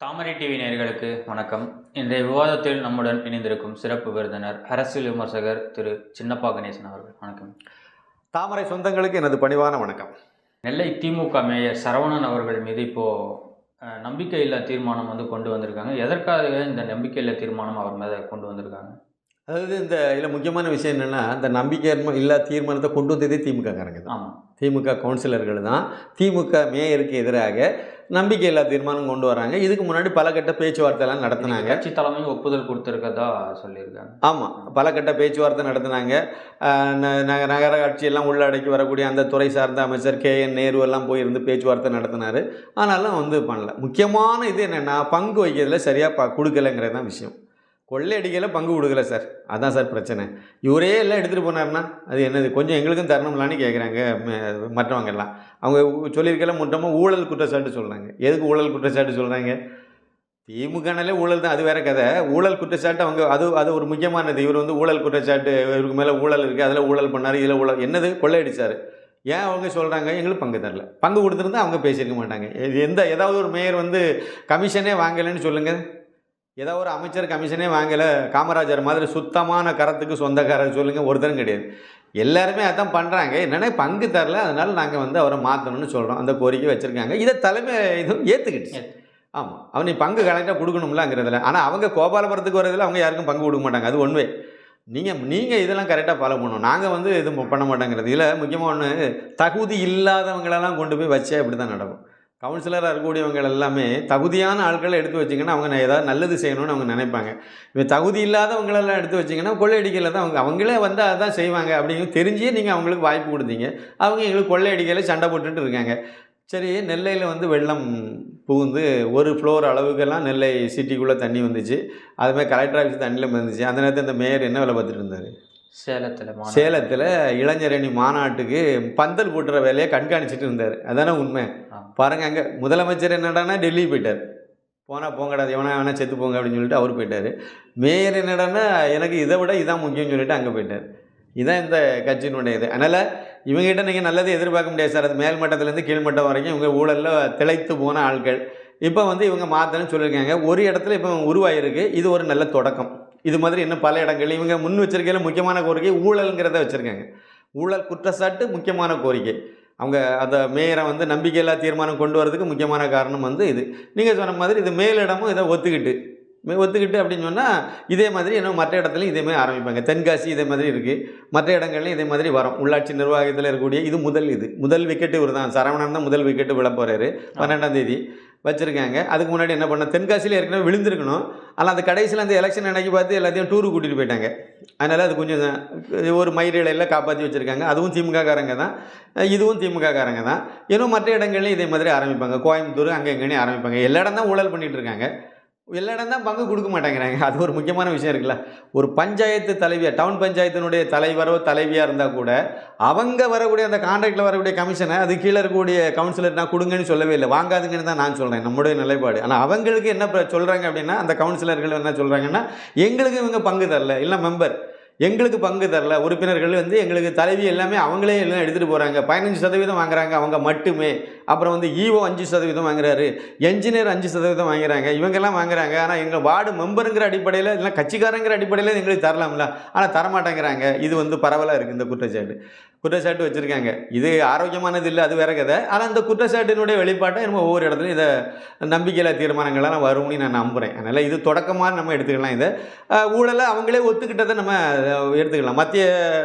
தாமரை TV நேயர்களுக்கு வணக்கம். இன்றைய விவாதத்தில் நம்முடன் இணைந்திருக்கும் சிறப்பு விருந்தினர் அரசியல் விமர்சகர் திரு சின்னப்பா கணேசன் அவர்கள். வணக்கம். தாமரை சொந்தங்களுக்கு எனது பணிவான வணக்கம். நெல்லை திமுக மேயர் சரவணன் அவர்கள் மீது இப்போ அஹ், நம்பிக்கையில்லா தீர்மானம் வந்து கொண்டு வந்திருக்காங்க. எதற்காக இந்த நம்பிக்கையில்லா தீர்மானம் அவர் மேலே கொண்டு வந்திருக்காங்க? அதாவது இந்த இதில் முக்கியமான விஷயம் என்னென்னா இந்த நம்பிக்கை இல்லா தீர்மானத்தை கொண்டு வந்ததே திமுககாரங்க தான். ஆமாம் திமுக கவுன்சிலர்கள் தான். திமுக மேயருக்கு எதிராக நம்பிக்கை இல்லா தீர்மானம் கொண்டு வராங்க. இதுக்கு முன்னாடி பல கட்ட பேச்சுவார்த்தைலாம் நடத்தினாங்க. கட்சி தலைமையும் ஒப்புதல் கொடுத்துருக்கதா சொல்லியிருக்காங்க. ஆமாம் பல கட்ட பேச்சுவார்த்தை நடத்தினாங்க. நக- நகராட்சி எல்லாம் உள்ளடக்கி வரக்கூடிய அந்த துறை சார்ந்த அமைச்சர் கே என் நேரு எல்லாம் போயிருந்து பேச்சுவார்த்தை நடத்தினார். ஆனாலும் வந்து பண்ணல. முக்கியமான இது என்னென்னா பங்கு வைக்கிறதுல சரியாக ப கொடுக்கலைங்கிறது தான் விஷயம். கொள்ளையடிக்கையில் பங்கு கொடுக்கல சார். அதான் சார் பிரச்சனை. இவரே எல்லாம் எடுத்துகிட்டு போனாருன்னா அது என்னது? கொஞ்சம் எங்களுக்கும் தரணும்லான்னு கேட்குறாங்க மற்றவங்க எல்லாம் அவங்க சொல்லியிருக்கல மொத்தமாக ஊழல் குற்றச்சாட்டு சொல்கிறாங்க எதுக்கு ஊழல் குற்றச்சாட்டு சொல்கிறாங்க திமுகனாலே ஊழல் தான் அது வேற கதை. ஊழல் குற்றச்சாட்டு அவங்க அது அது ஒரு முக்கியமானது. இவர் வந்து ஊழல் குற்றச்சாட்டு இவருக்கு மேலே ஊழல் இருக்குது அதில் ஊழல் பண்ணார் இதில் ஊழல் என்னது? கொள்ளையடிச்சார். ஏன் அவங்க சொல்கிறாங்க எங்களுக்கு பங்கு தரல. பங்கு கொடுத்துருந்தா அவங்க பேசியிருக்க மாட்டாங்க. இது எந்த ஏதாவது ஒரு மேயர் வந்து கமிஷனே வாங்கலைன்னு சொல்லுங்கள் ஏதாவது ஒரு அமைச்சர் கமிஷனே வாங்கலை காமராஜர் மாதிரி சுத்தமான கரத்துக்கு சொந்தக்காரர் சொல்லுங்கள் ஒருத்தரும் கிடையாது. எல்லாருமே அதான் பண்ணுறாங்க என்னென்னா பங்கு தரல அதனால் நாங்கள் வந்து அவரை மாற்றணும்னு சொல்கிறோம் அந்த கோரிக்கை வச்சுருக்காங்க. இதை தலைமை இதுவும் ஏற்றுக்கிடுச்சு ஆமாம் அவன் நீ பங்கு கரெக்டாக கொடுக்கணும்லங்கிறதுல ஆனால் அவங்க கோபாலபுரத்துக்கு வரதில் அவங்க யாருக்கும் பங்கு கொடுக்க மாட்டாங்க. அது ஒன்வே நீங்கள் நீங்கள் இதெல்லாம் கரெக்டாக ஃபாலோ பண்ணணும். நாங்கள் வந்து இது பண்ண மாட்டேங்கிறது. இதில் முக்கியமாக ஒன்று தகுதி இல்லாதவங்களெல்லாம் கொண்டு போய் வச்சே அப்படி தான் நடக்கும். கவுன்சிலராக இருக்கக்கூடியவங்க எல்லாமே தகுதியான ஆட்களை எடுத்து வச்சிங்கன்னா அவங்க ஏதாவது நல்லது செய்யணும்னு அவங்க நினைப்பாங்க. இப்போ தகுதி இல்லாதவங்களெல்லாம் எடுத்து வச்சிங்கன்னா கொள்ளையடிக்கையில் தான் அவங்க அவங்களே வந்து அதான் செய்வாங்க அப்படிங்கிற தெரிஞ்சே நீங்கள் அவங்களுக்கு வாய்ப்பு கொடுத்தீங்க. அவங்க எங்களுக்கு கொள்ளையடிக்கையில் சண்டை போட்டுட்டு இருக்காங்க. சரி நெல்லையில் வந்து வெள்ளம் புகுந்து ஒரு ஃப்ளோர் அளவுக்கெல்லாம் நெல்லை சிட்டிக்குள்ளே தண்ணி வந்துச்சு. அதுமாதிரி கலெக்டர் ஆஃபீஸ் தண்ணியில் வந்துச்சு. அந்த நேரத்தில் இந்த மேயர் என்ன வேலை பார்த்துட்டு இருந்தார்? சேலத்தில். சேலத்தில் இளைஞரணி மாநாட்டுக்கு பந்தல் போட்டுற வேலையை கண்காணிச்சிட்டு இருந்தார். அதானே உண்மை. பாருங்க அங்கே முதலமைச்சர் என்னடான்னா டெல்லி போயிட்டார். போனால் போங்கடா எவனா வேணா செத்து போங்க அப்படின்னு சொல்லிட்டு அவர் போயிட்டார். மேயர் என்னடான்னா எனக்கு இதை விட இதான் முக்கியம்னு சொல்லிட்டு அங்கே போயிட்டார். இதான் இந்த கட்சியினுடைய இது. அதனால் இவங்ககிட்ட நீங்கள் நல்லது எதிர்பார்க்க முடியாது சார். அது மேல் மட்டத்துலேருந்து கீழ்மட்டம் வரைக்கும் இவங்க ஊழலில் திளைத்து போன ஆட்கள். இப்போ வந்து இவங்க மாற்றணும்னு சொல்லியிருக்காங்க. ஒரு இடத்துல இப்போ உருவாயிருக்கு. இது ஒரு நல்ல தொடக்கம். இது மாதிரி இன்னும் பல இடங்கள். இவங்க முன் வச்சிருக்கையில் முக்கியமான கோரிக்கை ஊழலுங்கிறத வச்சுருக்காங்க. ஊழல் குற்றச்சாட்டு முக்கியமான கோரிக்கை. அவங்க அந்த மேயரை வந்து நம்பிக்கையில்லா தீர்மானம் கொண்டு வரதுக்கு முக்கியமான காரணம் வந்து இது. நீங்கள் சொன்ன மாதிரி இது மேலிடமும் இதை ஒத்துக்கிட்டு ஒத்துக்கிட்டு அப்படின்னு சொன்னால் இதே மாதிரி இன்னும் மற்ற இடத்துலையும் இதே மாதிரி ஆரம்பிப்பாங்க. தென்காசி இதே மாதிரி இருக்குது மற்ற இடங்கள்லையும் இதே மாதிரி வரும். உள்ளாட்சி நிர்வாகத்தில் இருக்கக்கூடிய இது முதல் இது. முதல் விக்கெட்டு இவர் தான். சரவணன் தான் முதல் விக்கெட்டு விழ போகிறாரு பன்னெண்டாம் தேதி வச்சுருக்காங்க. அதுக்கு முன்னாடி என்ன பண்ண தென்காசியில் ஏற்கனவே விழுந்திருக்கணும். ஆனால் அந்த கடைசியில் அந்த எலெக்ஷன் அன்னைக்கு பார்த்து எல்லாத்தையும் டூருக்கு கூட்டிகிட்டு போயிட்டாங்க. அதனால் அது கொஞ்சம் ஒரு மயிரிழையில் காப்பாற்றி வச்சுருக்காங்க. அதுவும் திமுககாரங்க தான். இதுவும் திமுககாரங்க தான். இன்னும் மற்ற இடங்கள்லையும் இதே மாதிரி ஆரம்பிப்பாங்க. கோயம்புத்தூர் அங்கே எங்கேயும் ஆரம்பிப்பாங்க. எல்லா இடம் தான் ஊழல் பண்ணிகிட்டு இருக்காங்க. எல்லா இடம் தான் பங்கு கொடுக்க மாட்டேங்கிறாங்க. அது ஒரு முக்கியமான விஷயம் இருக்குல்ல. ஒரு பஞ்சாயத்து தலைவியாக டவுன் பஞ்சாயத்தினுடைய தலைவரோ தலைவியாக இருந்தால் கூட அவங்க வரக்கூடிய அந்த கான்ட்ராக்டில் வரக்கூடிய கமிஷனை அது கீழே இருக்கக்கூடிய கவுன்சிலர் நான் கொடுங்கன்னு சொல்லவே இல்லை. வாங்காதுங்கன்னு தான் நான் சொல்கிறேன் நம்முடைய நிலைப்பாடு. ஆனால் அவங்களுக்கு என்ன சொல்கிறாங்க அப்படின்னா அந்த கவுன்சிலர்கள் என்ன சொல்கிறாங்கன்னா எங்களுக்கு இவங்க பங்கு தரல. இல்லை மெம்பர் எங்களுக்கு பங்கு தரல. உறுப்பினர்கள் வந்து எங்களுக்கு தலைவி எல்லாமே அவங்களே எல்லாம் எடுத்துகிட்டு போகிறாங்க பதினஞ்சு சதவீதம் வாங்குறாங்க. அவங்க மட்டுமே. அப்புறம் வந்து ஈஓ அஞ்சு சதவீதம் வாங்குறாரு. என்ஜினியர் அஞ்சு சதவீதம் வாங்குறாங்க. இவங்கெல்லாம் வாங்குறாங்க. ஆனால் எங்கள் வார்டு மெம்பருங்கிற அடிப்படையில் இல்லை கட்சிக்காரங்கிற அடிப்படையில் எங்களுக்கு தரலாம்ல. ஆனால் தரமாட்டேங்கிறாங்க. இது வந்து பரவலாக இருக்குது இந்த குற்றச்சாட்டு. குற்றச்சாட்டு வச்சுருக்காங்க. இது ஆரோக்கியமானது இல்லை அது வேற கதை. ஆனால் அந்த குற்றச்சாட்டினுடைய வெளிப்பாட்டை நம்ம ஒவ்வொரு இடத்துலையும் இதை நம்பிக்கையில்லா தீர்மானங்கள்லாம் வரும்னு நான் நம்புகிறேன் அதனால் இது தொடக்கமாக நம்ம எடுத்துக்கலாம் இதை. ஊழலை அவங்களே ஒத்துக்கிட்டதை நம்ம எடுத்துக்கலாம். மத்திய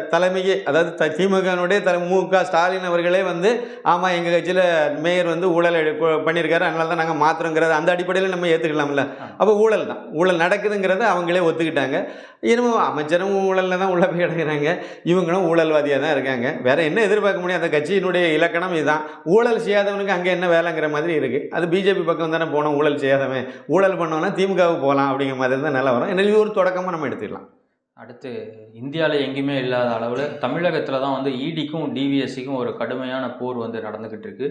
தலைமைக்கு அதாவது த- திமுகவினுடைய தலை மு க ஸ்டாலின் அவர்களே வந்து ஆமாம் எங்கள் கட்சியில் மேயர் வந்து ஊழல் பண்ணியிருக்காரு. அதனால தான் நாங்கள் மாற்றுறோங்கிறது அந்த அடிப்படையில் நம்ம ஏற்றுக்கலாம்ல அப்போ ஊழல் தான். ஊழல் நடக்குதுங்கிறத அவங்களே ஒத்துக்கிட்டாங்க. இன்னமும் அமைச்சரும் ஊழலில் தான் உள்ள போய் கிடக்கிறாங்க. இவங்களும் ஊழல்வாதியாக தான் இருக்காங்க. வேற என்ன எதிர்பார்க்க முடியும்? அந்த கட்சியினுடைய இலக்கணம் இதுதான். ஊழல் செய்யாதவனுக்கு அங்கே என்ன வேலைங்கிற மாதிரி இருக்குது அது பிஜேபி பக்கம் தானே போனோம் ஊழல் செய்யாதவன். ஊழல் பண்ணோன்னா திமுகவுக்கு போகலாம் அப்படிங்கிற மாதிரி தான் நல்லா வரும். எனவே இது ஒரு தொடக்கமாக நம்ம எடுத்துக்கலாம். அடுத்து இந்தியாவில் எங்கேயுமே இல்லாத அளவில் தமிழகத்தில் தான் வந்து இடிக்கும் டிவிஎஸ்சிக்கும் ஒரு கடுமையான போர் வந்து நடந்துக்கிட்டு இருக்கு.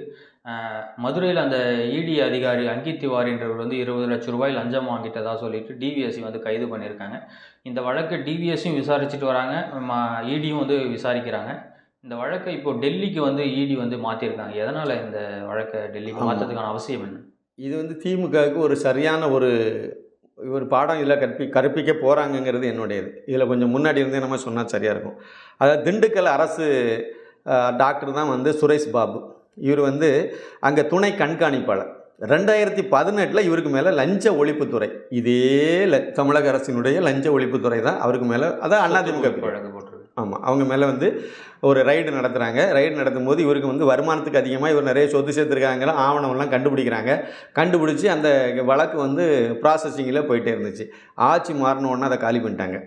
மதுரையில் அந்த இடி அதிகாரி அங்கித் திவாரின்றவர் வந்து இருபது லட்ச ரூபாய் லஞ்சம் வாங்கிட்டதா சொல்லிட்டு டிவிஎஸ்சி வந்து கைது பண்ணியிருக்காங்க. இந்த வழக்கு டிவிஎஸ்சியும் விசாரிச்சுட்டு வராங்க. இடியும் வந்து விசாரிக்கிறாங்க. இந்த வழக்கை இப்போ டெல்லிக்கு வந்து இடி வந்து மாற்றிருக்காங்க எதனால் இந்த வழக்கை டெல்லிக்கு. மாற்றதுக்கான அவசியம் என்ன? இது வந்து திமுகவுக்கு ஒரு சரியான ஒரு ஒரு பாடம் இதில் கற்பி கற்பிக்க போகிறாங்கங்கிறது என்னுடையது. இதில் கொஞ்சம் முன்னாடி இருந்தே நம்ம சொன்னால் சரியாக இருக்கும். அதாவது திண்டுக்கல் அரசு டாக்டர் தான் வந்து சுரேஷ் பாபு. இவர் வந்து அங்கே துணை கண்காணிப்பாளர். ரெண்டாயிரத்தி பதினெட்டில் இவருக்கு மேலே லஞ்ச ஒழிப்புத்துறை. இதே ல- தமிழக அரசினுடைய லஞ்ச ஒழிப்புத்துறை தான் அவருக்கு மேலே அதான் அதிமுக. வழக்கு போட்டிருக்கு. ஆமாம் அவங்க மேலே வந்து ஒரு ரைடு நடத்துகிறாங்க ரைடு நடத்தும் போது இவருக்கு வந்து வருமானத்துக்கு அதிகமாக இவர் நிறைய சொத்து சேர்த்துருக்காங்களா ஆவணம்லாம் கண்டுபிடிக்கிறாங்க. கண்டுபிடிச்சி அந்த வழக்கு வந்து ப்ராசஸிங்கில் போயிட்டே இருந்துச்சு. ஆட்சி மாறினோடனே அதை காலி பண்ணிட்டாங்க.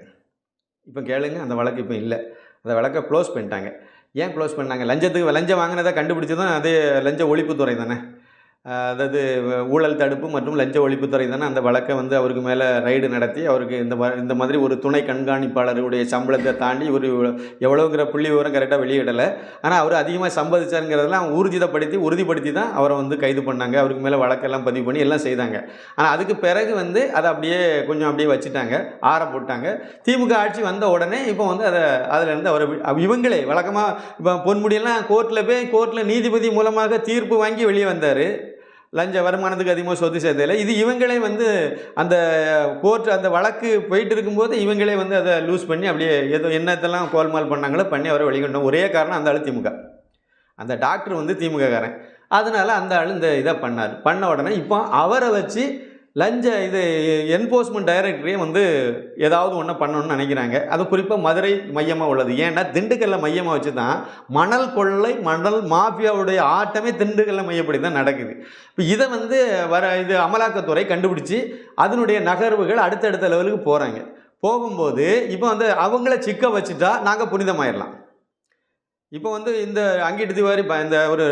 இப்போ கேளுங்க அந்த வழக்கு இப்போ இல்லை. அந்த வழக்கை க்ளோஸ் பண்ணிட்டாங்க. ஏன் க்ளோஸ் பண்ணாங்க லஞ்சத்துக்கு லஞ்சம் வாங்கினதை கண்டுபிடிச்சி தான் அதே லஞ்ச ஒழிப்புத்துறை தானே? அதாவது ஊழல் தடுப்பு மற்றும் லஞ்ச ஒழிப்புத்துறை தானே அந்த வழக்கை வந்து அவருக்கு மேலே ரைடு நடத்தி அவருக்கு இந்த மா இந்த மாதிரி ஒரு துணை கண்காணிப்பாளருடைய சம்பளத்தை தாண்டி ஒரு எவ்வளோங்கிற புள்ளி விவரம் கரெக்டாக வெளியிடலை. ஆனால் அவர் அதிகமாக சம்பாதிச்சாருங்கிறதெல்லாம் ஊர்ஜிதப்படுத்தி உறுதிப்படுத்தி தான் அவரை வந்து கைது பண்ணாங்க. அவருக்கு மேலே வழக்கெல்லாம் பதிவு பண்ணி எல்லாம் செய்தாங்க. ஆனால் அதுக்கு பிறகு வந்து அதை அப்படியே கொஞ்சம் அப்படியே வச்சுட்டாங்க. ஆற போட்டாங்க. திமுக ஆட்சி வந்த உடனே இப்போ வந்து அதை அதிலேருந்து அவரை இவங்களே வழக்கமாக இப்போ பொன்முடியெல்லாம் கோர்ட்டில் போய் கோர்ட்டில் நீதிபதி மூலமாக தீர்ப்பு வாங்கி வெளியே வந்தார். லஞ்ச வருமானத்துக்கு அதிகமாக சொத்து சேர்த்ததில்லை இது இவங்களே வந்து அந்த கோர்ட் அந்த வழக்கு போயிட்டு இருக்கும்போது இவங்களே வந்து அதை லூஸ் பண்ணி அப்படியே ஏதோ என்னத்தெல்லாம் கோல்மால் பண்ணாங்களோ பண்ணி அவரை வெளிக்கொண்டோம். ஒரே காரணம் அந்த ஆள் திமுக. அந்த டாக்டர் வந்து திமுககாரன் அதனால் அந்த ஆள் இந்த இதை பண்ணார். பண்ண உடனே இப்போ அவரை வச்சு லஞ்ச இது என்ஃபோர்ஸ்மெண்ட் டைரக்டரே வந்து ஏதாவது ஒன்று பண்ணணும்னு நினைக்கிறாங்க. அது குறிப்பாக மதுரை மையமாக உள்ளது. ஏன்னா திண்டுக்கல்ல மையமாக வச்சு தான் மணல் கொள்ளை மணல் மாஃபியாவுடைய ஆட்டமே திண்டுக்கல்ல மையப்படி தான் நடக்குது. இப்போ இதை வந்து வர இது அமலாக்கத்துறை கண்டுபிடிச்சி அதனுடைய நகர்வுகள் அடுத்தடுத்த லெவலுக்கு போகிறாங்க போகும்போது இப்போ வந்து அவங்கள சிக்க வச்சுட்டா நாங்கள் புனிதமாயிடலாம் இப்போ வந்து இந்த அங்கிட்டு திவாரி இந்த ஒரு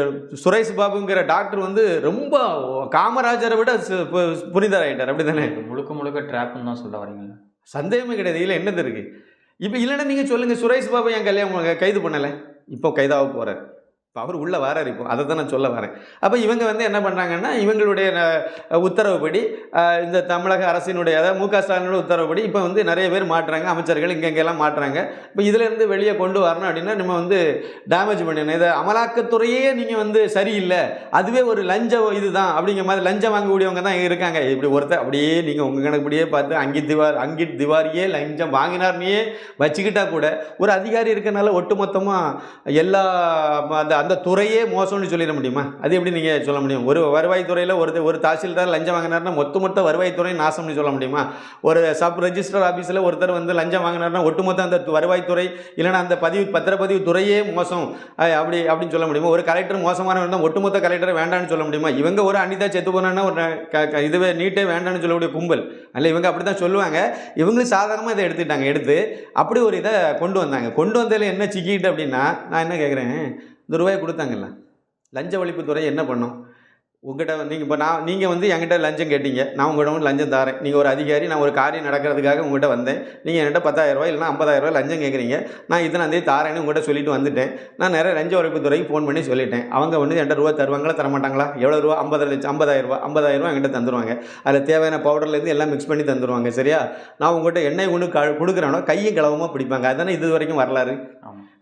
சுரேஷ் பாபுங்கிற டாக்டர் வந்து ரொம்ப காமராஜரை விட புனிதராயிட்டார் அப்படி தானே முழுக்க முழுக்க ட்ராப்னு தான் சொல்ல வரீங்களா சந்தேகமே கிடையாது. இதில் என்னது இருக்கு? இப்போ இல்லைன்னா நீங்கள் சொல்லுங்கள் சுரேஷ் பாபு என் கல்யாணம் கைது பண்ணலை. இப்போ கைதாக போகிறார் இப்போ அவர் உள்ளே வரார் இப்போ. அதை தான் நான் சொல்ல வரேன். அப்போ இவங்க வந்து என்ன பண்ணுறாங்கன்னா இவங்களுடைய உத்தரவுப்படி இந்த தமிழக அரசினுடைய அதாவது மு க ஸ்டாலினோட உத்தரவுப்படி இப்போ வந்து நிறைய பேர் மாட்டுறாங்க. அமைச்சர்கள் இங்கெங்கெல்லாம் மாட்டுறாங்க. இப்போ இதிலேருந்து வெளியே கொண்டு வரணும் அப்படின்னா நம்ம வந்து டேமேஜ் பண்ணணும். இதை அமலாக்கத்துறையே நீங்கள் வந்து சரியில்லை. அதுவே ஒரு லஞ்ச இதுதான். அப்படிங்கிற மாதிரி லஞ்சம் வாங்கக்கூடியவங்க தான் இருக்காங்க. இப்படி ஒருத்தர் அப்படியே நீங்கள் உங்கள் கணக்குப்படியே பார்த்து அங்கித் திவார் அங்கிட் திவாரியே லஞ்சம் வாங்கினார்னே வச்சுக்கிட்டா கூட ஒரு அதிகாரி இருக்கனால ஒட்டுமொத்தமாக எல்லா அந்த அந்த துறையே மோசம்னு சொல்லிட முடியுமா? அது எப்படி நீங்கள் சொல்ல முடியும்? ஒரு வருவாய்த்துறையில் ஒரு ஒரு தாசில்தார் லஞ்சம் வாங்கினார்னா மொத்த மொத்த வருவாய்த்துறை நாசம்னு சொல்ல முடியுமா? ஒரு சப் ரெஜிஸ்டர் ஆஃபீஸில் ஒருத்தர் வந்து லஞ்சம் வாங்கினார்னா ஒட்டுமொத்த அந்த வருவாய்த்துறை இல்லைன்னா அந்த பதிவு பத்திரப்பதிவு துறையே மோசம். அப்படி அப்படின்னு சொல்ல முடியுமா? ஒரு கலெக்டர் மோசமான இருந்தால் ஒட்டுமொத்த கலெக்டர் வேண்டாம்னு சொல்ல முடியுமா? இவங்க ஒரு அனிதா செத்து போனான்னா ஒரு இதுவே நீட்டே வேண்டாம்னு சொல்லக்கூடிய கும்பல். அல்ல இவங்க அப்படி தான் சொல்லுவாங்க. இவங்களும் சாதகமாக இதை எடுத்துட்டாங்க. எடுத்து அப்படி ஒரு இதை கொண்டு வந்தாங்க. கொண்டு வந்ததில் என்ன சிக்கிட்டு அப்படின்னா நான் என்ன கேட்குறேன் இந்த ரூபாய் கொடுத்தாங்கல்ல. லஞ்ச ஒழிப்புத்துறை என்ன பண்ணும்? உங்கள்கிட்ட நீங்கள் இப்போ நான் நீங்கள் வந்து என்கிட்ட லஞ்சம் கேட்டீங்க. நான் உங்கள்கிட்ட வந்து லஞ்சம் தரேன் நீங்கள் ஒரு அதிகாரி நான் ஒரு காரியம் நடக்கிறதுக்காக உங்கள்கிட்ட வந்தேன். நீங்கள் என்கிட்ட பத்தாயிரம் ரூபாய் இல்லைனா ஐம்பதாயிரம் ரூபாய் லஞ்சம் கேட்குறீங்க நான் இத்தனாம் தேதி தாரேன்னு உங்கள்கிட்ட சொல்லிட்டு வந்துட்டேன். நான் நிறைய லஞ்ச ஒழிப்புத்துறைக்கு ஃபோன் பண்ணி சொல்லிட்டேன். அவங்க வந்து என்கிட்ட ரூபா தருவாங்களா தர மாட்டாங்களா எவ்வளோ ரூபா? ஐம்பது லட்சம் ஐம்பதாயிரம் ரூபா என்கிட்ட தந்துருவாங்க. அதில் தேவையான பவுடர்லேருந்து எல்லாம் மிக்ஸ் பண்ணி தந்துருவாங்க. சரியா? நான் உங்கள்கிட்ட எண்ணெய் கொண்டு க கொடுக்குறேனோ கையும் கிளவமாக பிடிப்பாங்க. அதுதானே இது வரைக்கும் வரலாறு.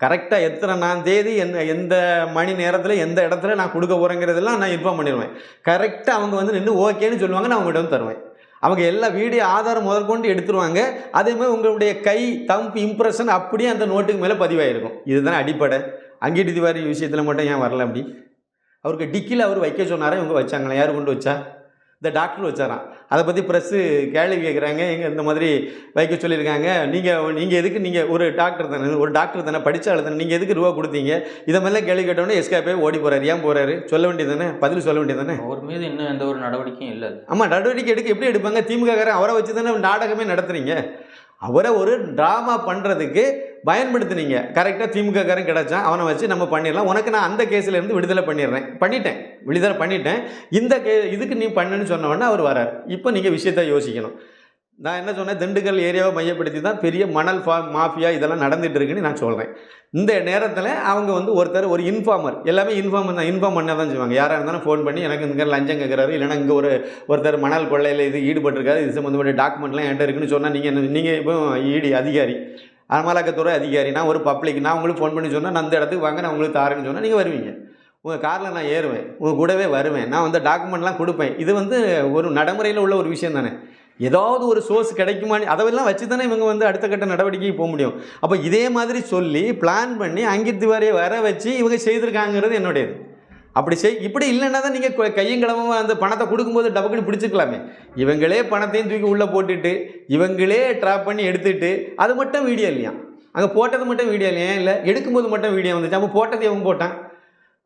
கரெக்டாக எத்தனை நான் தேதி எந்த எந்த மணி நேரத்தில் எந்த இடத்துல நான் கொடுக்க போகிறேங்கிறதெல்லாம் நான் இன்ஃபார்ம் பண்ணிடுவேன். கரெக்டாக அவங்க வந்து நின்று ஓகேன்னு சொல்லுவாங்க நான் உங்கள்கிட்ட வந்து தருவேன். அவங்க எல்லா வீடியோ ஆதாரம் முதற்கொண்டு எடுத்துருவாங்க. அதே மாதிரி உங்களுடைய கை தம்ப் இம்ப்ரெஷன் அப்படியே அந்த நோட்டுக்கு மேலே பதிவாயிருக்கும். இதுதான் அடிப்படை? அங்கீட்டு திவாரி விஷயத்தில் மட்டும் ஏன் வரல அப்படி? அவருக்கு டிக்கியில் அவர் வைக்க சொன்னாரா? இவங்க வச்சாங்களா? யார் கொண்டு வச்சா? இந்த டாக்டர் வச்சாராம். அதை பற்றி ப்ரெஸ்ஸு கேள்வி கேட்குறாங்க எங்க இந்த மாதிரி வைக்க சொல்லியிருக்காங்க. நீங்கள் நீங்கள் எதுக்கு நீங்கள் ஒரு டாக்டர் தானே ஒரு டாக்டர் தானே படித்தாள் தானே நீங்கள் எதுக்கு ரூபா கொடுத்தீங்க? இதை மாதிரிலாம் கேள்வி கேட்டோன்னே எஸ்கே ஓடி போகிறாரு ஏன் போகிறாரு சொல்ல வேண்டியது தானே பதில் சொல்ல வேண்டியது தானே அவர் மீது இன்னும் எந்த ஒரு நடவடிக்கையும் இல்லை. ஆமாம் நடவடிக்கை எடுக்க எப்படி எடுப்பாங்க? திமுககாரன் அவரை வச்சு தானே நாடகமே நடத்துறீங்க. அவரை ஒரு ட்ராமா பண்ணுறதுக்கு பயன்படுத்துனீங்க. கரெக்டாக திமுககாரன் கிடச்சான். அவனை வச்சு நம்ம பண்ணிடலாம். உனக்கு நான் அந்த கேஸில் இருந்து விடுதலை பண்ணிடுறேன். பண்ணிட்டேன். விடுதலை பண்ணிட்டேன். இந்த கே இதுக்கு நீ பண்ணுன்னு சொன்ன அவர் வரார். இப்போ நீங்கள் விஷயத்தை யோசிக்கணும். நான் என்ன சொன்னேன்? திண்டுக்கல் ஏரியாவை மையப்படுத்தி தான் பெரிய மணல் ஃபா மாஃபியா இதெல்லாம் நடந்துட்டு இருக்குன்னு நான் சொல்கிறேன் இந்த நேரத்தில் அவங்க வந்து ஒருத்தர் ஒரு இன்ஃபார்மர் எல்லாமே இன்ஃபார்ம் தான். இன்ஃபார்ம் பண்ண தான் செய்வாங்க. யாராக இருந்தாலும் ஃபோன் பண்ணி எனக்கு இந்த மாதிரி லஞ்சம் கேட்குறாரு இல்லைனா இங்கே ஒரு ஒருத்தர் மணல் கொள்ளையில் இது ஈடுபட்டிருக்காரு. இது சம்மந்தப்பட்ட டாக்குமெண்ட்லாம் என்கிட்ட இருக்குன்னு சொன்னால் நீங்கள் என்ன நீங்கள் இப்போ ஈடி அதிகாரி. அமலாக்கத்துறை அதிகாரி நான் ஒரு பப்ளிக் நான் உங்களுக்கு ஃபோன் பண்ணி சொன்னால் நான் அந்த இடத்துக்கு வாங்க நான் உங்களுக்கு தாரேன்னு சொன்னால் நீங்கள் வருவீங்க. உங்கள் காரில் நான் ஏறுவேன் உங்கள் கூடவே வருவேன் நான் வந்து டாக்குமெண்ட்லாம் கொடுப்பேன். இது வந்து ஒரு நடைமுறையில் உள்ள ஒரு விஷயம் தானே. ஏதாவது ஒரு சோர்ஸ் கிடைக்குமான்னு அதெல்லாம் வச்சு தானே இவங்க வந்து அடுத்த கட்ட நடவடிக்கைக்கு போக முடியும். அப்போ இதே மாதிரி சொல்லி பிளான் பண்ணி அங்கித் திவாரியை வர வச்சு இவங்க செய்திருக்காங்கிறது என்னுடையது. அப்படி செய். இப்படி இல்லைன்னா தான் நீங்கள் கையும் கிளம்பும் அந்த பணத்தை கொடுக்கும்போது டபக்குன்னு பிடிச்சிக்கலாமே. இவங்களே பணத்தையும் தூக்கி உள்ளே போட்டுட்டு இவங்களே ட்ராப் பண்ணி எடுத்துட்டு அது மட்டும் வீடியோ இல்லையா? அங்கே போட்டது மட்டும் வீடியோ இல்லையா? இல்லை எடுக்கும்போது மட்டும் வீடியோ வந்துச்சு? அப்போ போட்டது எவன் போட்டான்?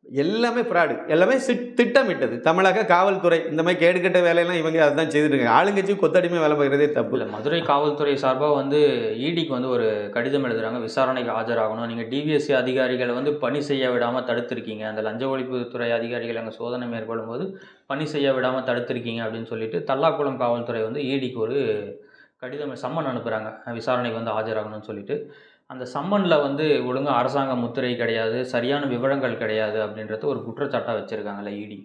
எல்லாமே ஃப்ராடு எல்லாமே சிட் திட்டமிட்டது. தமிழக காவல்துறை இந்த மாதிரி கேடுகட்ட வேலையெல்லாம் இவங்க அதுதான் செய்துட்டு இருக்காங்க ஆளுங்கட்சி கொத்தடிமை வேலை பார்க்குறதே தப்பு. இல்லை மதுரை காவல்துறை சார்பாக வந்து இடிக்கு வந்து ஒரு கடிதம் எழுதுறாங்க. விசாரணைக்கு ஆஜராகணும். நீங்கள் டிவிஎஸ்சி அதிகாரிகளை வந்து பணி செய்ய விடாமல் தடுத்திருக்கீங்க. அந்த லஞ்ச ஒழிப்புத்துறை அதிகாரிகள் அங்கே சோதனை மேற்கொள்ளும் போது பணி செய்ய விடாமல் தடுத்திருக்கீங்க அப்படின்னு சொல்லிட்டு தல்லாக்குளம் காவல்துறை வந்து இடிக்கு ஒரு கடிதம் சம்மன் அனுப்புகிறாங்க விசாரணைக்கு வந்து ஆஜராகணும்னு சொல்லிட்டு. அந்த சம்மனில் வந்து ஒழுங்காக அரசாங்க முத்திரை கிடையாது சரியான விவரங்கள் கிடையாது அப்படின்றது ஒரு குற்றச்சாட்டாக வச்சுருக்காங்கல்ல இடி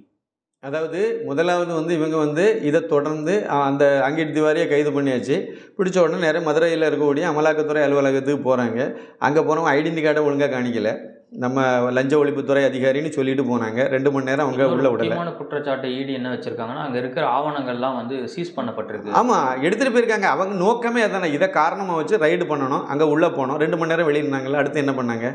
அதாவது முதலாவது வந்து இவங்க வந்து இதை தொடர்ந்து அந்த அங்கிட் திவாரியை கைது பண்ணியாச்சு. பிடிச்ச உடனே நிறைய மதுரையில் இருக்கக்கூடிய அமலாக்கத்துறை அலுவலகத்துக்கு போகிறாங்க அங்கே போனவங்க ஐடென்டி கார்டை ஒழுங்காக காணிக்கலை. நம்ம லஞ்ச ஒழிப்புத்துறை அதிகாரின்னு சொல்லிட்டு போனாங்க. ரெண்டு மணி நேரம் அவங்க உள்ள விடல. குற்றச்சாட்டு இடி என்ன வச்சிருக்காங்கன்னா அங்கே இருக்கிற ஆவணங்கள்லாம் வந்து சீஸ் பண்ணப்பட்டிருக்கு. ஆமாம் எடுத்துகிட்டு போயிருக்காங்க. அவங்க நோக்கமே அதானே. இதை காரணமாக வச்சு ரைடு பண்ணணும் அங்கே உள்ளே போனோம். ரெண்டு மணி நேரம் வெளியே இருந்தாங்களா அடுத்து என்ன பண்ணாங்க?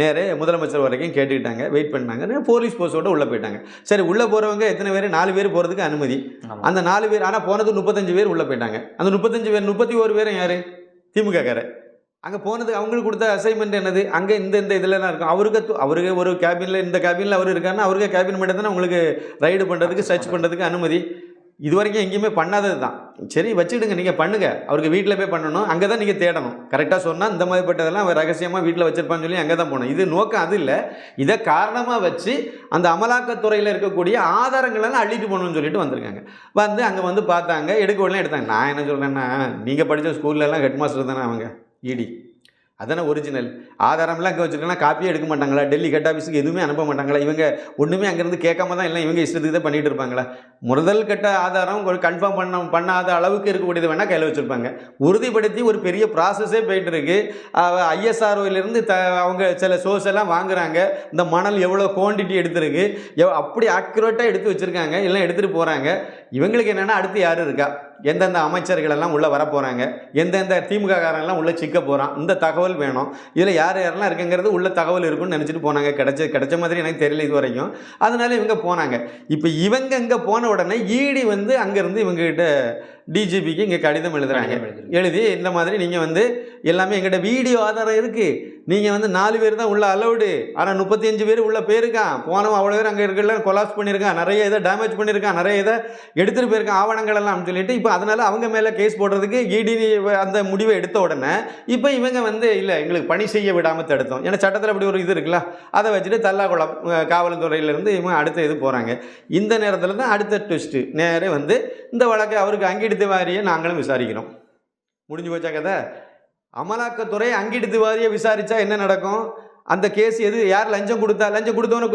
நேரே முதலமைச்சர் வரைக்கும் கேட்டுக்கிட்டாங்க வெயிட் பண்ணாங்க. போலீஸ் போஸ்ட்டோட உள்ளே போயிட்டாங்க. சரி உள்ளே போகிறவங்க எத்தனை பேர்? நாலு பேர் போகிறதுக்கு அனுமதி. அந்த நாலு பேர் ஆனால் போனது முப்பத்தஞ்சு பேர் உள்ளே போயிட்டாங்க. அந்த முப்பத்தஞ்சு பேர் முப்பத்தி ஒரு பேரும் யார்? திமுக காரர் அங்கே போனது அவங்களுக்கு கொடுத்த அசைன்மெண்ட் என்னது? அங்கே இந்த இந்த இதெல்லாம் இருக்கும். அவருக்கு அவருக்கு ஒரு கேபினில் இந்த கேபினில் அவர் இருக்காருன்னா அவருக்கு கேபின் மட்டும் தானே உங்களுக்கு ரைடு பண்ணுறதுக்கு சர்ச் பண்ணுறதுக்கு அனுமதி. இது வரைக்கும் எங்கேயுமே பண்ணாதது தான். சரி வச்சுக்கிடுங்க நீங்கள் பண்ணுங்க. அவருக்கு வீட்டில் போய் பண்ணணும். அங்கே தான் நீங்கள் தேடணும். கரெக்டாக சொன்னால் இந்த மாதிரிப்பட்டதெல்லாம் அவர் ரகசியமாக வீட்டில் வச்சிருப்பான்னு சொல்லி அங்கே தான் போகணும். இது நோக்கம் அது இல்லை. இதை காரணமாக வச்சு அந்த அமலாக்கத்துறையில் இருக்கக்கூடிய ஆதாரங்களெல்லாம் அள்ளிட்டு போகணும்னு சொல்லிட்டு வந்திருக்காங்க. வந்து அங்கே வந்து பார்த்தாங்க. எடுக்க உடனே எடுத்தாங்க. நான் என்ன சொல்கிறேன்னா நீங்கள் படித்த ஸ்கூல்லலாம் ஹெட் மாஸ்டர் தானே அவங்க? இடி அதானே ஒரிஜினல் ஆதாரம்லாம் அங்கே வச்சுருக்கேன்னா காப்பியே எடுக்க மாட்டாங்களா? டெல்லி ஹெட் ஆஃபீஸுக்கு எதுவுமே அனுப்ப மாட்டாங்களா? இவங்க ஒன்றுமே அங்கேருந்து கேட்காம தான் எல்லாம் இவங்க இஷ்டத்துக்கு தான் பண்ணிகிட்டு இருப்பாங்களா? முதல் கட்ட ஆதாரம் ஒரு கன்ஃபார்ம் பண்ண பண்ணாத அளவுக்கு இருக்கக்கூடியது வேணால் கையில் வச்சுருப்பாங்க. உறுதிப்படுத்தி ஒரு பெரிய ப்ராசஸே போயிட்டு இருக்கு ஐஎஸ்ஆர்ஓலேருந்து த அவங்க சில சோர்ஸ் எல்லாம் வாங்குறாங்க. இந்த மணல் எவ்வளோ குவான்டிட்டி எடுத்திருக்கு? எவ் அப்படி அக்யூரேட்டாக எடுத்து வச்சுருக்காங்க. எல்லாம் எடுத்துகிட்டு போகிறாங்க இவங்களுக்கு என்னென்னா அடுத்து யார் இருக்கா? எந்தெந்த அமைச்சர்கள் எல்லாம் உள்ளே வர போகிறாங்க எந்தெந்த திமுககாரங்கெல்லாம் உள்ளே சிக்க போகிறான் இந்த தகவல் வேணும். இதில் யார் யாரெல்லாம் இருக்குங்கிறது உள்ள தகவல் இருக்குன்னு நினச்சிட்டு போனாங்க. கிடைச்ச கிடைச்ச மாதிரி எனக்கு தெரியல இது வரைக்கும் அதனால இவங்க போனாங்க. இப்போ இவங்க இங்கே போன உடனே ஈடி வந்து அங்கேருந்து இவங்ககிட்ட டிஜிபிக்கு இங்கே கடிதம் எழுதிருக்கு. எழுதி இந்த மாதிரி நீங்கள் வந்து எல்லாமே எங்கிட்ட வீடியோ ஆதாரம் இருக்குது நீங்கள் வந்து நாலு பேர் தான் உள்ள அலௌடு ஆனால் முப்பத்தி அஞ்சு பேர் உள்ள போயிருக்கான் போனவன் அவ்வளோ பேர் அங்கே இருக்கலாம் கொலாப்ஸ் பண்ணியிருக்கான் நிறைய இதை டேமேஜ் பண்ணியிருக்கான் நிறைய இதை எடுத்துகிட்டு போயிருக்கான் ஆவணங்கள் எல்லாம் சொல்லிட்டு இப்போ அதனால் அவங்க மேலே கேஸ் போடுறதுக்கு இடி அந்த முடிவை எடுத்த உடனே இப்போ இவங்க வந்து இல்லை எங்களுக்கு பணி செய்ய விடாமல் தடுத்தோம். ஏன்னா சட்டத்தில் அப்படி ஒரு இது இருக்குல்ல அதை வச்சுட்டு தல்லாக்குளம் அஹ், காவல்துறையிலேருந்து இவங்க அடுத்த இது போகிறாங்க இந்த நேரத்தில் தான் அடுத்த ட்விஸ்ட்டு நேரே வந்து இந்த வழக்கை அவருக்கு அங்கீடு வாரியை நாங்களும் விசாரிக்கிறோம் முடிஞ்சு போச்சா கதை? அமலாக்கத்துறை அங்கீடு வாரியை விசாரித்தா என்ன நடக்கும்? அந்த கேஸ் எது? யார் லஞ்சம் கொடுத்தா? லஞ்சம் கொடுத்தவன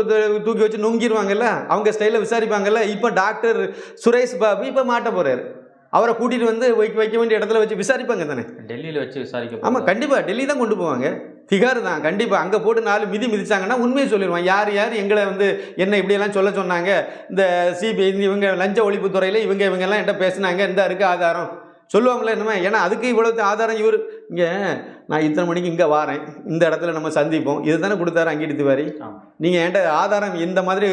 தூக்கி வச்சு நொங்கிடுவாங்கல்ல அவங்க ஸ்டைலில் விசாரிப்பாங்கல்ல? இப்போ டாக்டர் சுரேஷ் பாபு இப்போ மாட்ட போகிறாரு அவரை கூட்டிகிட்டு வந்து வைக்க வைக்க வேண்டிய இடத்துல வச்சு விசாரிப்பாங்க தானே? டெல்லியில் வச்சு விசாரிக்க ஆமாம். கண்டிப்பாக டெல்லி தான் கொண்டு போவாங்க. திகார் தான். கண்டிப்பாக அங்கே போட்டு நாலு மிதி மிதிச்சாங்கன்னா உண்மையை சொல்லிடுவான் யார் யார் எங்களை வந்து என்ன இப்படியெல்லாம் சொல்ல சொன்னாங்க? இந்த சிபிஐ இவங்க லஞ்ச ஒழிப்புத்துறையில் இவங்க இவங்கெல்லாம் என்கிட்ட பேசுனாங்க. இந்த இருக்குது ஆதாரம் சொல்லுவாங்களே என்னமே ஏன்னா அதுக்கு இவ்வளோ ஆதாரம் இவர். இங்கே நான் இத்தனை மணிக்கு இங்கே வாரேன். இந்த இடத்துல நம்ம சந்திப்போம். இது தானே கொடுத்தாரு அங்கீடு வாரி. நீங்கள் என்கிட்ட ஆதாரம் இந்த மாதிரி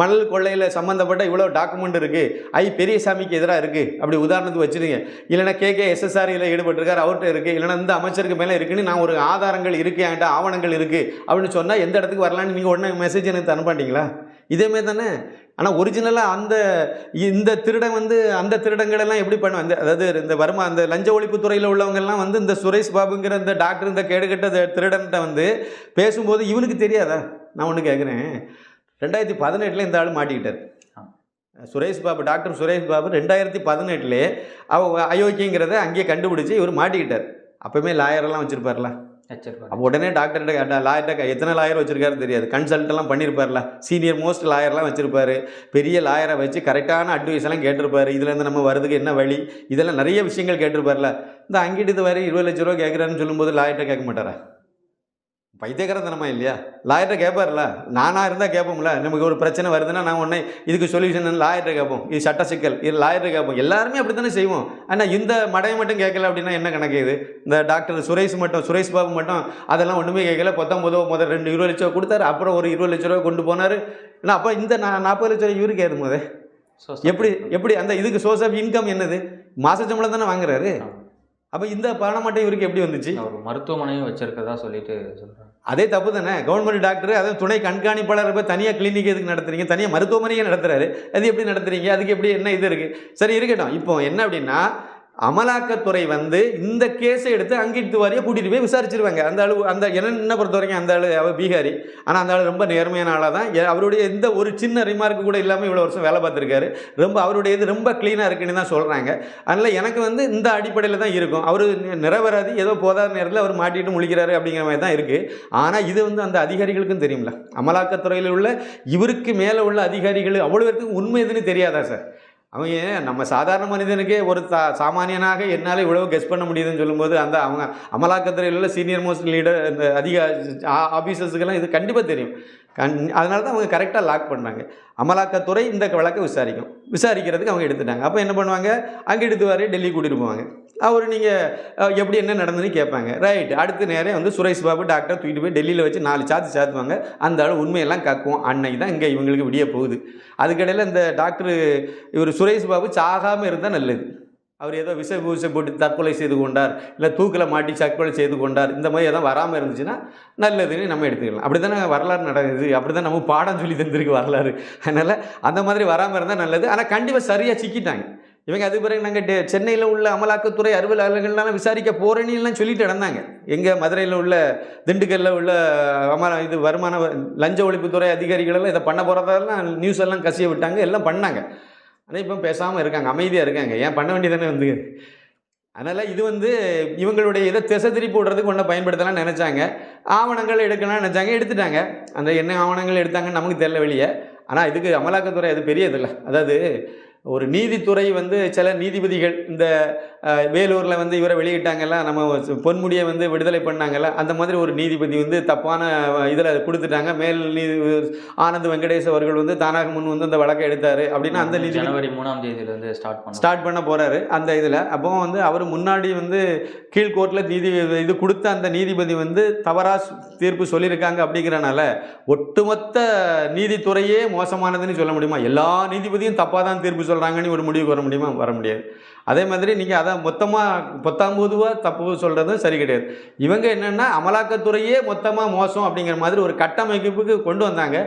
மணல் கொள்ளையில் சம்மந்தப்பட்ட இவ்வளோ டாக்குமெண்ட் இருக்குது ஐ பெரியசாமிக்கு எதிராக இருக்குது அப்படி உதாரணத்துக்கு வச்சுருங்க. இல்லைன்னா கேகே எஸ்எஸ்ஆரியில் ஈடுபட்டிருக்காரு அவர்கிட்ட இருக்குது இல்லைன்னா இந்த அமைச்சருக்கு மேலே இருக்குன்னு நான் ஒரு ஆதாரங்கள் இருக்குது என்கிட்ட ஆவணங்கள் இருக்குது அப்படின்னு சொன்னால் எந்த இடத்துக்கு வரலான்னு நீங்கள் உடனே மெசேஜ் எனக்கு அனுப்பாட்டீங்களா இதேமாரி தானே? ஆனால் ஒரிஜினலாக அந்த இந்த திருடன் வந்து அந்த திருடங்களெல்லாம் எப்படி பண்ணுவாங்க இந்த- அதாவது இந்த வருமா அந்த லஞ்ச ஒழிப்புத்துறையில் உள்ளவங்கெல்லாம் வந்து இந்த சுரேஷ் பாபுங்கிற இந்த டாக்டர் இந்த கேடுகட்ட இந்த திருடன்ட்ட வந்து பேசும்போது இவனுக்கு தெரியாதா? நான் ஒன்று கேட்குறேன் ரெண்டாயிரத்தி பதினெட்டில் இந்த ஆள் மாட்டிக்கிட்டார். சுரேஷ் பாபு டாக்டர் சுரேஷ் பாபு ரெண்டாயிரத்தி பதினெட்டுலேயே அவ அயோக்கியங்கிறத அங்கேயே கண்டுபிடிச்சி இவர் மாட்டிக்கிட்டார். அப்போவுமே லாயரெல்லாம் வச்சுருப்பார்ல. அப்போ உடனே டாக்டர்கிட்ட கேட்டா லாயர்கிட்ட எத்தனை லாயர் வச்சுருக்காரு தெரியாது. கன்சல்ட்டெல்லாம் பண்ணியிருப்பார்ல சீனியர் மோஸ்ட் லாயர்லாம் வச்சுருப்பார். பெரிய லாயரை வச்சு கரெக்டான அட்வைஸ் எல்லாம் கேட்டிருப்பாரு. இதுலேருந்து நம்ம வரதுக்கு என்ன வழி? இதெல்லாம் நிறைய விஷயங்கள் கேட்டிருப்பார்ல இந்த அங்கிட்டு இது வரை இருபது லட்ச ரூபா கேட்குறாருன்னு சொல்லும்போது லாயர்கிட்ட கேட்க மாட்டாரா? பைத்தியக்காரத்தனமா இல்லையா? லாயர்கிட்ட கேட்பார்ல நானாக இருந்தால் கேட்போம்ல நமக்கு ஒரு பிரச்சனை வருதுன்னா நான் உடனே இதுக்கு சொல்யூஷன் லாயர்கிட்ட கேட்போம் இது சட்ட சிக்கல். இது லாயர்கிட்ட கேட்போம் எல்லாருமே அப்படி தானே செய்வோம். ஆனால் இந்த மடையை மட்டும் கேட்கல அப்படின்னா என்ன கணக்கு இது? இந்த டாக்டர் சுரேஷ் மட்டும் சுரேஷ் பாபு மட்டும் அதெல்லாம் ஒன்றுமே கேட்கல. பத்தொம்பதோ முதல் ரெண்டு இருபது லட்ச ரூபா கொடுத்தாரு. அப்புறம் ஒரு இருபது லட்ச ரூபா கொண்டு போனார். இல்லை அப்போ இந்த நான் நாற்பது லட்ச ரூபா இவருக்கு ஏறும் போதே எப்படி எப்படி அந்த இதுக்கு சோர்ஸ் ஆஃப் இன்கம் என்னது? மாச சம்பளம் தானே வாங்குறாரு. அப்போ இந்த மட்டும் இவருக்கு எப்படி வந்துச்சு? ஒரு மருத்துவமனையும் வச்சிருக்கதா சொல்லிட்டு சொல்றாங்க அதே தப்பு தானே கவர்மெண்ட் டாக்டர் அதாவது துணை கண்காணிப்பாளர் இப்போ தனியாக கிளினிக் எதுக்கு நடத்துறீங்க? தனியாக மருத்துவமனையே நடத்துறாரு. அது எப்படி நடத்துறீங்க? அதுக்கு எப்படி என்ன இது இருக்குது சரி இருக்கட்டும். இப்போ என்ன அப்படின்னா அமலாக்கத்துறை வந்து இந்த கேஸை எடுத்து அங்கிட்டு வாரியை கூட்டிகிட்டு போய் விசாரிச்சிருவாங்க. அந்த ஆளு அந்த என்ன என்ன பொறுத்த வரைக்கும் அந்த ஆளு அவர் பீகாரி. ஆனால் அந்த ஆள் ரொம்ப நேர்மையான ஆளாக தான். அவருடைய எந்த ஒரு சின்ன ரிமார்க்கு கூட இல்லாமல் இவ்வளோ வருஷம் வேலை பார்த்துருக்காரு. ரொம்ப அவருடைய இது ரொம்ப க்ளீனாக இருக்குன்னு தான் சொல்கிறாங்க அதனால் எனக்கு வந்து இந்த அடிப்படையில் தான் இருக்கும். அவர் நிறைவராது ஏதோ போதாத நேரத்தில் அவர் மாட்டிட்டு முழிக்கிறாரு அப்படிங்கிற மாதிரி தான் இருக்குது ஆனால் இது வந்து அந்த அதிகாரிகளுக்கும் தெரியும்ல. அமலாக்கத்துறையில் உள்ள இவருக்கு மேலே உள்ள அதிகாரிகள் அவ்வளோ பேருக்கு உண்மை எதுன்னு தெரியாதா சார்? அவங்க ஏன்? நம்ம சாதாரண மனிதனுக்கே ஒரு சா சாமானியனாக என்னால் இவ்வளவு கெஸ் பண்ண முடியுதுன்னு சொல்லும்போது அந்த அவங்க அமலாக்கத்துறையில் உள்ள சீனியர் மோஸ்ட் லீடர் இந்த அதிக ஆஃபீஸர்ஸுக்கெல்லாம் இது கண்டிப்பாக தெரியும். கண் அதனால தான் அவங்க கரெக்டாக லாக் பண்ணாங்க. அமலாக்கத்துறை இந்த வழக்கை விசாரிக்கும். விசாரிக்கிறதுக்கு அவங்க எடுத்துட்டாங்க. அப்போ என்ன பண்ணுவாங்க? அங்கே எடுத்து வரையும் டெல்லி கூட்டிகிட்டு போவாங்க. அவர் நீங்கள் எப்படி என்ன நடந்ததுன்னு கேட்பாங்க. ரைட் அடுத்த நேரம் வந்து சுரேஷ் பாபு டாக்டர் தூக்கிட்டு போய் டெல்லியில் வச்சு நாலு சாத்து சாத்துவாங்க. அந்த ஆள் உண்மையெல்லாம் கக்குவோம் அன்னைக்கு தான் இங்கே இவங்களுக்கு விடிய போகுது. அதுக்கடையில் இந்த டாக்டர் இவர் சுரேஷ் பாபு சாகாமல் இருந்தால் நல்லது. அவர் ஏதோ விஷ பூசை போட்டு தற்கொலை செய்து கொண்டார். இல்லை தூக்கில் மாட்டி தற்கொலை செய்து கொண்டார். இந்த மாதிரி எதாவது வராமல் இருந்துச்சுன்னா நல்லதுன்னு நம்ம எடுத்துக்கலாம். அப்படி தானே வரலாறு நடக்குது. அப்படி தான் நம்ம பாடம் சொல்லி தந்திருக்கு வரலாறு. அதனால் அந்த மாதிரி வராமல் இருந்தால் நல்லது. ஆனால் கண்டிப்பாக சரியாக சிக்கிட்டாங்க. இவங்க அது பிறகு நாங்கள் சென்னையில் உள்ள அமலாக்கத்துறை அலுவலர்கள்லாம் விசாரிக்க போகிறேன்னு எல்லாம் சொல்லிட்டு நடந்தாங்க. எங்கள் மதுரையில் உள்ள திண்டுக்கல்லில் உள்ள அமல இது வருமான லஞ்ச ஒழிப்புத்துறை அதிகாரிகள் எல்லாம் இதை பண்ண போகிறதெல்லாம் நியூஸ் எல்லாம் கசிய விட்டாங்க. எல்லாம் பண்ணாங்க. ஆனால் இப்போ பேசாமல் இருக்காங்க. அமைதியாக இருக்காங்க. ஏன் பண்ண வேண்டியதானே வந்து? அதனால் இது வந்து இவங்களுடைய இதை திசை திருப்பி விடுறதுக்கு ஒன்றை பயன்படுத்தலாம் நினச்சாங்க. ஆவணங்கள் எடுக்கணும்னு நினச்சாங்க. எடுத்துட்டாங்க. அந்த என்ன ஆவணங்கள் எடுத்தாங்கன்னு நமக்கு தெரியல வெளியே. ஆனால் இதுக்கு அமலாக்கத்துறை அது பெரியதில்லை. அதாவது ஒரு நீதித்துறை வந்து சில நீதிபதிகள் இந்த வேலூரில் வந்து இவரை வெளியிட்டாங்கல்ல நம்ம பொன்முடியை வந்து விடுதலை பண்ணாங்கல்ல அந்த மாதிரி ஒரு நீதிபதி வந்து தப்பான இதில் கொடுத்துட்டாங்க. மேல் நீதி ஆனந்த் வெங்கடேஷ் அவர்கள் வந்து தானாக முன் வந்து அந்த வழக்கை எடுத்தார் அப்படின்னா அந்த நீதிபதி ஜனவரி மூணாம் தேதியிலேருந்து ஸ்டார்ட் பண்ணோம் ஸ்டார்ட் பண்ண போறாரு அந்த இதில். அப்போ வந்து அவர் முன்னாடி வந்து கீழ்கோர்ட்டில் நீதி இது கொடுத்த அந்த நீதிபதி வந்து தவறாக தீர்ப்பு சொல்லியிருக்காங்க அப்படிங்கிறனால ஒட்டுமொத்த நீதித்துறையே மோசமானதுன்னு சொல்ல முடியுமா? எல்லா நீதிபதியும் தப்பாக தான் தீர்ப்பு சொல்கிறாங்கன்னு ஒரு முடிவுக்கு வர முடியுமா? வர முடியாது. அதே மாதிரி நீங்கள் அதை மொத்தமாக பத்தாம்போதுவாக தப்பு சொல்கிறதும் சரி கிடையாது. இவங்க என்னென்னா அமலாக்கத்துறையே மொத்தமாக மோசம் அப்படிங்கிற மாதிரி ஒரு கட்டமைப்புக்கு கொண்டு வந்தாங்க.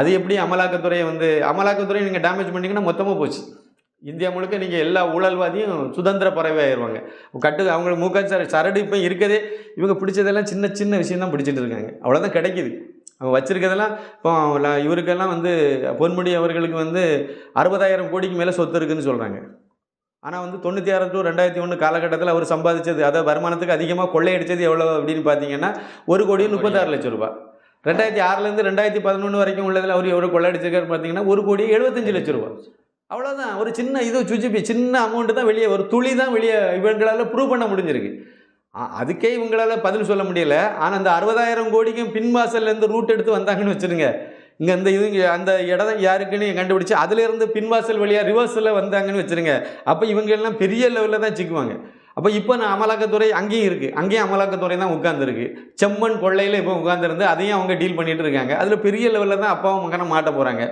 அது எப்படி அமலாக்கத்துறையை வந்து அமலாக்கத்துறையை நீங்கள் டேமேஜ் பண்ணிங்கன்னா மொத்தமாக போச்சு. இந்தியா முழுக்க நீங்கள் எல்லா ஊழல்வாதியும் சுதந்திர பறவை ஆயிடுவாங்க கட்டு அவங்களுக்கு மூக்க சார் சரடு இப்போ இருக்கதே இவங்க பிடிச்சதெல்லாம் சின்ன சின்ன விஷயம் தான் பிடிச்சிட்டு இருக்காங்க. அவ்வளோதான் கிடைக்குது. அவங்க வச்சுருக்கதெல்லாம் இப்போ இவருக்கெல்லாம் வந்து பொன்முடி அவர்களுக்கு வந்து அறுபதாயிரம் கோடிக்கு மேலே சொத்து இருக்குதுன்னு சொல்கிறாங்க ஆனால் வந்து தொண்ணூற்றி ஆறு டு ரெண்டாயிரத்தி ஒன்று காலகட்டத்தில் அவர் சம்பாதிச்சது அதாவது வருமானத்துக்கு அதிகமாக கொள்ளையடிச்சது எவ்வளோ அப்படின்னு பார்த்தீங்கன்னா ஒரு கோடி முப்பத்தாறு லட்சம் ரூபாய். ரெண்டாயிரத்தி ஆறுலேருந்து ரெண்டாயிரத்தி பதினொன்று வரைக்கும் உள்ளதில் அவர் எவ்வளோ கொள்ளையடிச்சிருக்காரு பார்த்தீங்கன்னா ஒரு கோடி எழுபத்தஞ்சு லட்சம் ரூபாய். அவ்வளோதான் ஒரு சின்ன இது சுஜிபி சின்ன அமௌண்ட்டு தான் வெளியே ஒரு துளி தான் வெளியே இவங்களால் ப்ரூவ் பண்ண முடிஞ்சிருக்கு. அதுக்கே இவங்களால் பதில் சொல்ல முடியல. ஆனால் அந்த அறுபதாயிரம் கோடிக்கும் பின்வாசல்லேருந்து ரூட் எடுத்து வந்தாங்கன்னு வச்சுருங்க. இங்கே இந்த இது அந்த இடம் யாருக்குன்னு கண்டுபிடிச்சி அதுலேருந்து பின்வாசல் வழியாக ரிவர்ஸில் வந்தாங்கன்னு வச்சுருங்க. அப்போ இவங்க எல்லாம் பெரிய லெவலில் தான் சிக்குவாங்க. அப்போ இப்போ நான் அமலாக்கத்துறை அங்கேயும் இருக்குது அங்கேயும் அமலாக்கத்துறை தான் உட்காந்துருக்கு செம்மண் கொள்ளையில் இப்போ உட்காந்துருந்து அதையும் அவங்க டீல் பண்ணிகிட்டு இருக்காங்க. அதில் பெரிய லெவலில் தான் அப்பாவும் மகனை மாட்ட போகிறாங்க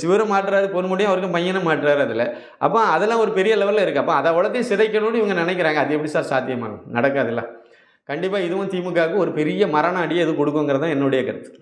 சிவரும் மாட்டுறாரு பொன்முடியும் அவருக்கு பையனும் மாட்டுறாரு அதில். அப்போ அதெல்லாம் ஒரு பெரிய லெவலில் இருக்குது அப்போ அதை உலகத்தையும் சிதைக்கணும்னு இவங்க நினைக்கிறாங்க. அது எப்படி சார் சாத்தியமாகும்? நடக்காதுல்ல. கண்டிப்பாக இதுவும் திமுகவுக்கு ஒரு பெரிய மரண அடியை இது கொடுக்குங்கிறது தான் என்னுடைய கருத்து.